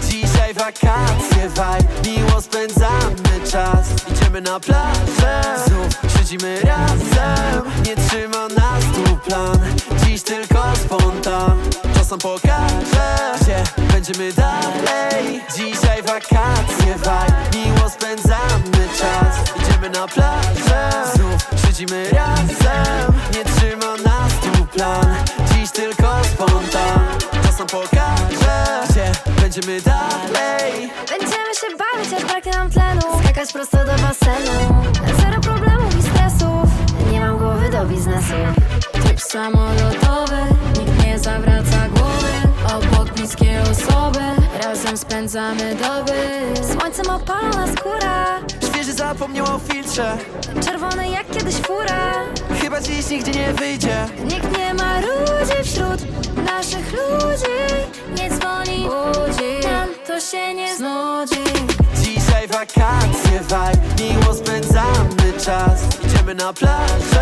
Dzisiaj wakacje, vibe, miło spędzamy czas. Idziemy na plażę, znów siedzimy razem. Nie trzyma nas tu plan, dziś tylko spontan. Czasem pokażę, gdzie będziemy dalej. Dzisiaj wakacje, vibe, miło spędzamy na plażę, znów siedzimy razem Nie trzyma nas tu plan, dziś tylko spontan Czasem pokażę, gdzie będziemy dalej. Będziemy się bawić, aż braknie nam tlenu. Skakać prosto do basenu. Zero problemów i stresów. Nie mam głowy do biznesu. Tryb samolotowy Nikt nie zawraca głowy. Obok bliskie osoby Razem spędzamy doby. Słońcem opalona skóra Świeży zapomniał o filtrze. Czerwone jak kiedyś fura. Chyba dziś nigdzie nie wyjdzie. Nikt nie ma ludzi wśród naszych ludzi. Nie dzwoni budzi Nam to się nie znudzi. Dzisiaj wakacje, vibe Miło spędzamy czas. Idziemy na plażę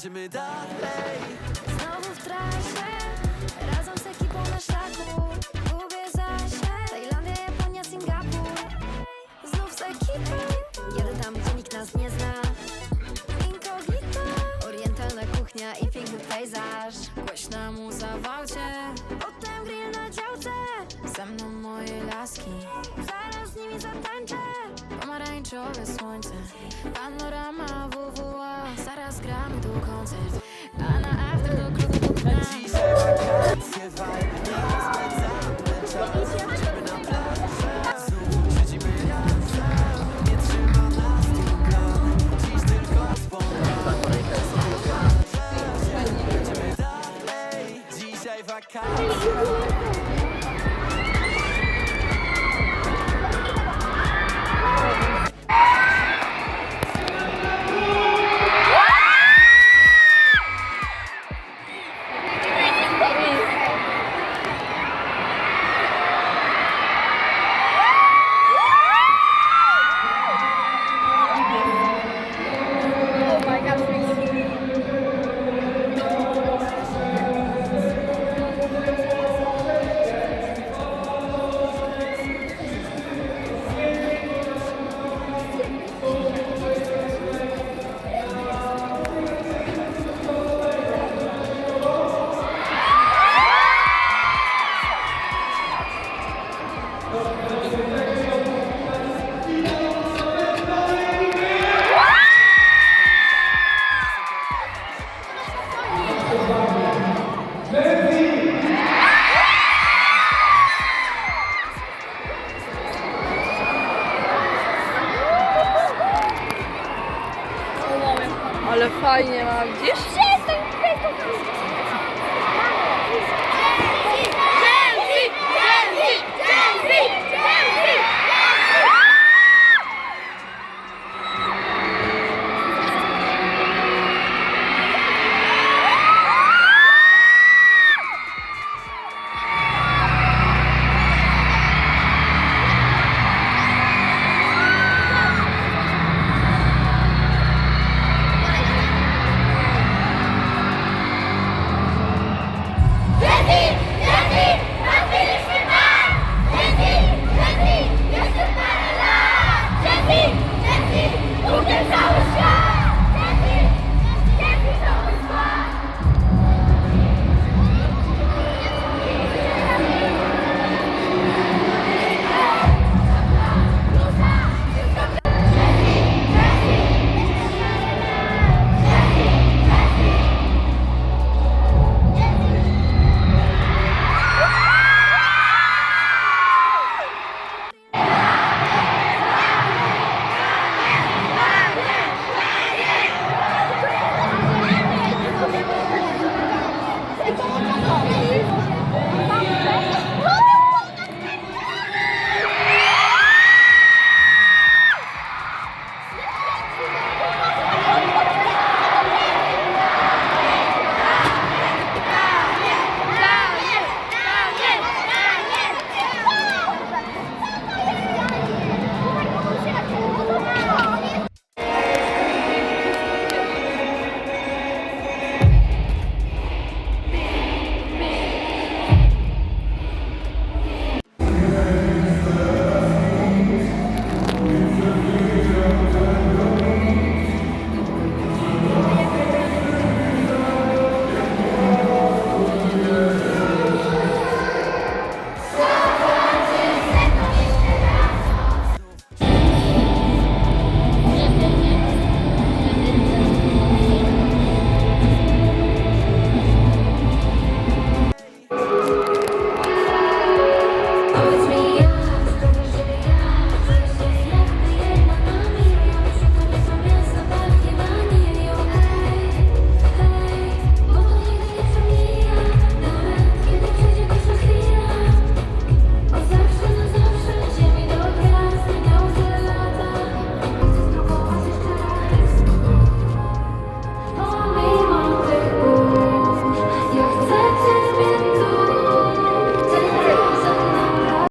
będziemy dalej Ze mną moje laski. Zaraz z nimi zatańczę. Pomarańczowe słońce. Panorama WWA Zaraz gramy tu koncert. A na after do klubu dnia Dzisiaj wakacje, Файні, видиш?